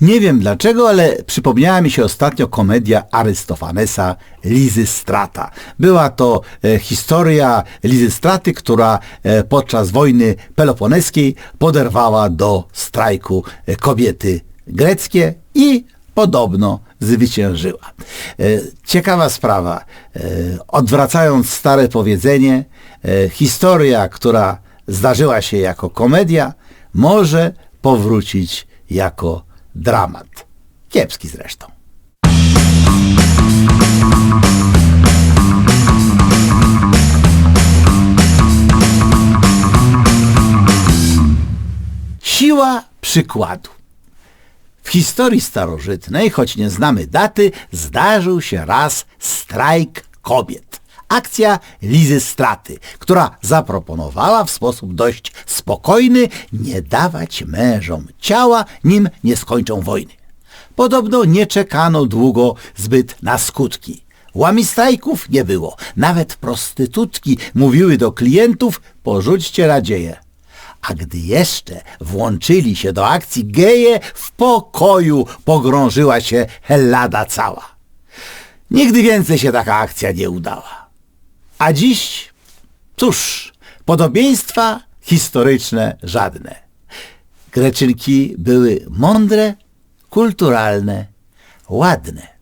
Nie wiem dlaczego, ale przypomniała mi się ostatnio komedia Arystofanesa Lizystrata. Była to e, historia Lizystraty, która e, podczas wojny peloponeskiej poderwała do strajku e, kobiety greckie i podobno zwyciężyła. E, Ciekawa sprawa. E, Odwracając stare powiedzenie, e, historia, która zdarzyła się jako komedia, może powrócić jako dramat. Kiepski zresztą. Siła przykładu. W historii starożytnej, choć nie znamy daty, zdarzył się raz strajk kobiet. Akcja Lizy Straty, która zaproponowała w sposób dość spokojny nie dawać mężom ciała, nim nie skończą wojny. Podobno nie czekano długo zbyt na skutki. Łami strajków nie było. Nawet prostytutki mówiły do klientów, porzućcie nadzieję. A gdy jeszcze włączyli się do akcji geje, w pokoju pogrążyła się Hellada cała. Nigdy więcej się taka akcja nie udała. A dziś, cóż, podobieństwa historyczne żadne. Greczynki były mądre, kulturalne, ładne.